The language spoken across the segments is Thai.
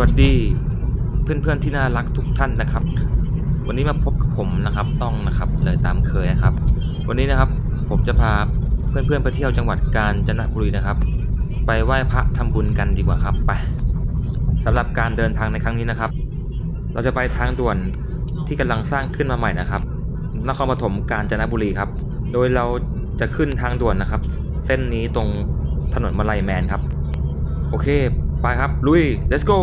วัสดีเพื่อนๆที่น่ารักทุกท่านนะครับ วันนี้มาพบกับผมนะครับต้องนะครับเลยตามเคยนะครับ วันนี้นะครับผมจะพาเพื่อนๆไปเที่ยวจังหวัดกาญจนบุรีนะครับ ไปไหว้พระทำบุญกันดีกว่าครับไปสำหรับการเดินทางในครั้งนี้นะครับ เราจะไปทางด่วนที่กำลังสร้างขึ้นมาใหม่นะครับนครปฐมกาญจนบุรีครับ โดยเราจะขึ้นทางด่วนนะครับ เส้นนี้ตรงถนนมาลายแมนครับ โอเค ไปครับ ลุย let's go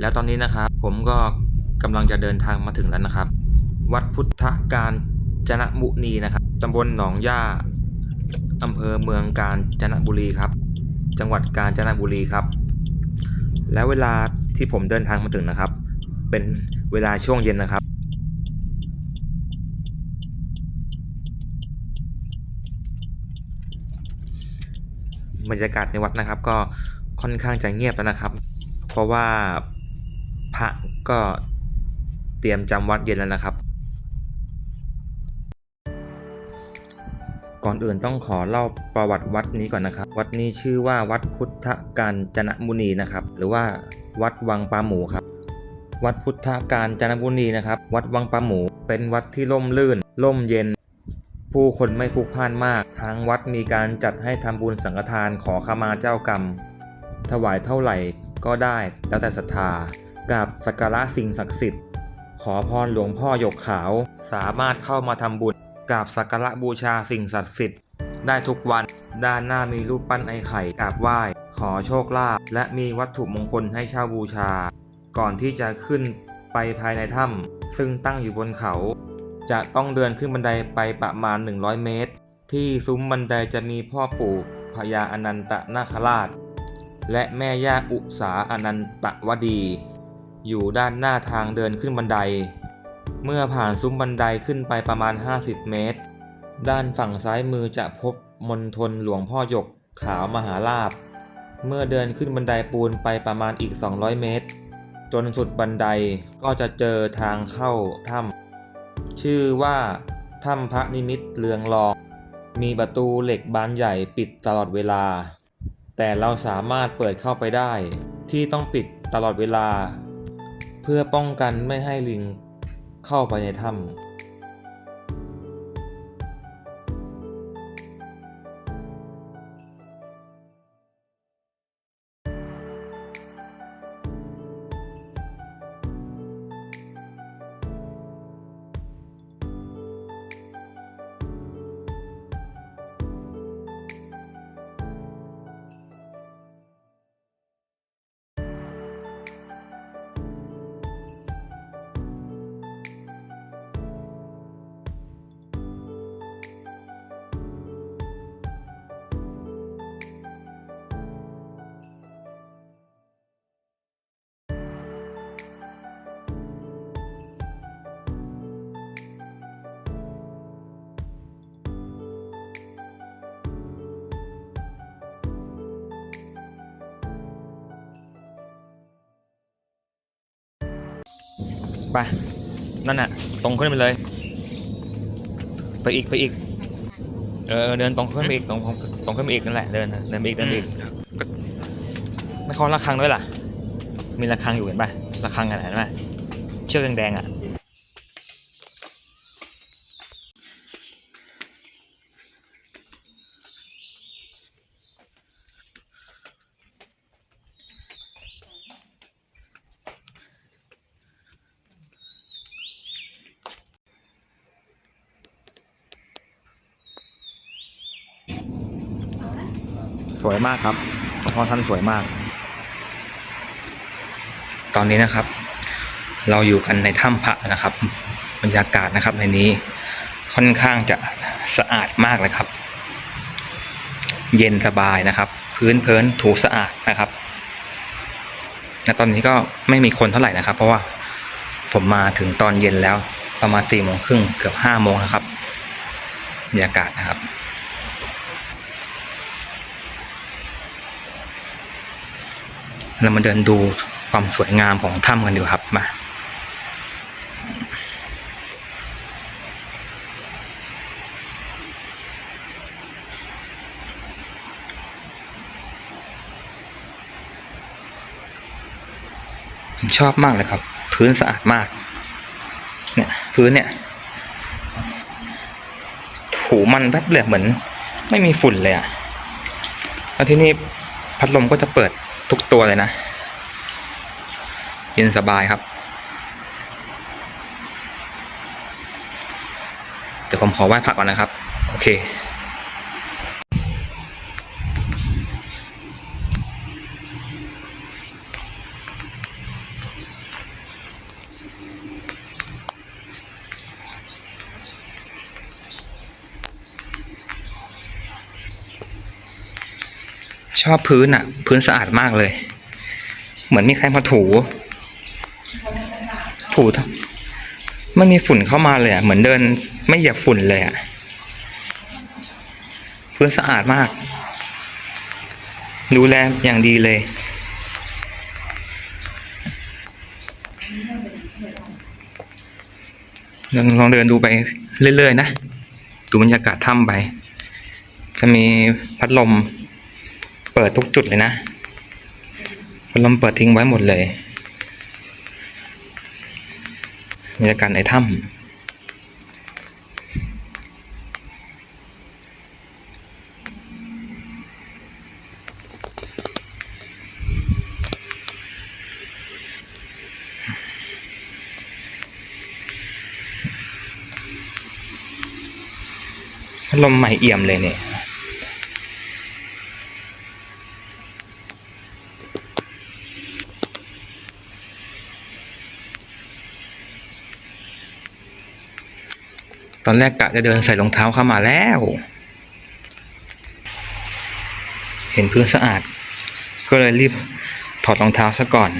แล้วตอนนี้นะครับผมก็กำลังจะเดินทางมาถึงแล้วนะครับ วัดพุทธการจนบุรีนะครับตำบลหนองย่าอำเภอเมืองกาญจนบุรีครับ จังหวัดกาญจนบุรีครับ แล้วเวลาที่ผมเดินทางมาถึงนะครับ เป็นเวลาช่วงเย็นนะครับบรรยากาศในวัดนะครับ ก็ค่อนข้างจะเงียบแล้วนะครับ เพราะว่า พระก็เตรียมจำวัดเย็นแล้วนะครับ ก่อนอื่นต้องขอเล่าประวัติวัดนี้ก่อนนะครับ วัดนี้ชื่อว่าวัดพุทธการจนมุนีนะครับ หรือว่าวัดวังปลาหมูครับ วัดพุทธการจนมุนีนะครับ วัดวังปลาหมู เป็นวัดที่ร่มรื่น ร่มเย็น ผู้คนไม่พลุกพล่านมาก ทางวัดมีการจัดให้ทำบุญสังฆทานขอขมาเจ้ากรรม ถวายเท่าไหร่ก็ได้แล้วแต่ศรัทธา กราบสักการะสิ่งศักดิ์สิทธิ์ ขอพรหลวงพ่อหยกขาว สามารถเข้ามาทำบุญกราบสักการะบูชาสิ่งศักดิ์สิทธิ์ ได้ทุกวันด้านหน้ามีรูปปั้นไอ้ไข่กราบไหว้ ขอโชคลาภและมีวัตถุมงคลให้เช่าบูชา ก่อนที่จะขึ้นไปภายในถ้ำซึ่งตั้งอยู่บนเขา จะต้องเดินขึ้นบันไดไปประมาณ 100 เมตร ที่ซุ้มบันไดจะมีพ่อปู่พญาอนันตนาคราช และแม่ย่าอุสาอนันตวดี อยู่ด้านหน้าทางเดินขึ้นบันได เมื่อผ่านซุ้มบันไดขึ้นไปประมาณ 50 เมตร ด้านฝั่งซ้ายมือจะพบมณฑลหลวงพ่อหยกขาวมหาลาภเมื่อเดินขึ้นบันไดปูนไปประมาณอีก 200 เมตร จนสุดบันไดก็จะเจอทางเข้าถ้ำชื่อว่าถ้ำพระนิมิตเลืองรอง มีประตูเหล็กบานใหญ่ปิดตลอดเวลา แต่เราสามารถเปิดเข้าไปได้ ที่ต้องปิดตลอดเวลา เพื่อป้องกันไม่ให้ลิงเข้าไปในถ้ำ ไป นั่นน่ะ ตรงขึ้นไปเลย ไปอีกไปอีก เออเดินตรงขึ้นไปอีกตรงตรงขึ้นไปอีกนั่นแหละเดินเดินไปอีกเดินไปอีกก็ไม่เคาะระฆังด้วยล่ะ มีระฆังอยู่เห็นป่ะระฆังอะไรเห็นป่ะเชือกแดงๆอะ สวยมากครับหลวงพ่อท่านสวยมาก ตอนนี้นะครับ เราอยู่กันในถ้ำพระนะครับ บรรยากาศนะครับในนี้ค่อนข้างจะสะอาดมากเลยครับ เย็นสบายนะครับ พื้นเพลินถูสะอาดนะครับและตอนนี้ก็ไม่มีคนเท่าไหร่นะครับ เพราะว่าผมมาถึงตอนเย็นแล้วประมาณสี่โมงครึ่งเกือบห้าโมงนะครับบรรยากาศนะครับ เรามาเดินดูความสวยงามของถ้ำกันดีกว่าครับมาชอบมากเลยครับ พื้นสะอาดมาก เนี่ย พื้นเนี่ย ถูมันแป๊บเลยเหมือน ไม่มีฝุ่นเลยอะแล้วที่นี่พัดลมก็จะเปิด ทุกตัวเลยนะ เย็นสบายครับ เดี๋ยวผมขอไหว้พระก่อนนะครับ โอเค ชอบพื้นอะพื้นสะอาดมากเลย เหมือนมีใครมาถู ถูทไม่มีฝุ่นเข้ามาเลยอะเหมือนเดินไม่เหยียบฝุ่นเลยอะพื้นสะอาดมาก ดูแลอย่างดีเลย ลองลองเดินดูไปเรื่อยๆนะ ดูบรรยากาศถ้ำไป จะมีพัดลม เปิดทุกจุดเลยนะพัดลมเปิดทิ้งไว้หมดเลยบรรยากาศในถ้ำพัดลมใหม่เอี่ยมเลยเนี่ย ตอนแรกกะจะเดินใส่รองเท้าเข้ามาแล้ว เห็นพื้นสะอาด ก็เลยรีบถอดรองเท้าซะก่อน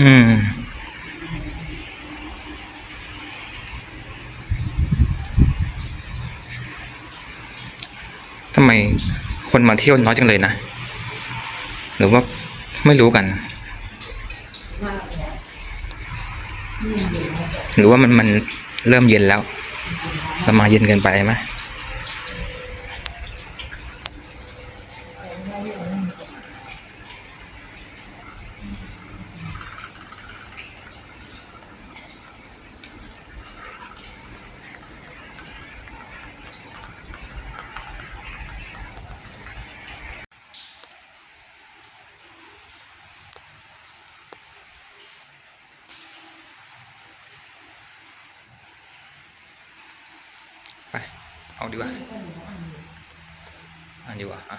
อืมทำไมคนมาเที่ยวน้อยจังเลยนะ หรือว่าไม่รู้กัน หรือว่ามันมันเริ่มเย็นแล้วเรามาเย็นเกินไปไหม ไป เอาดีกว่าอันดีกว่าอะ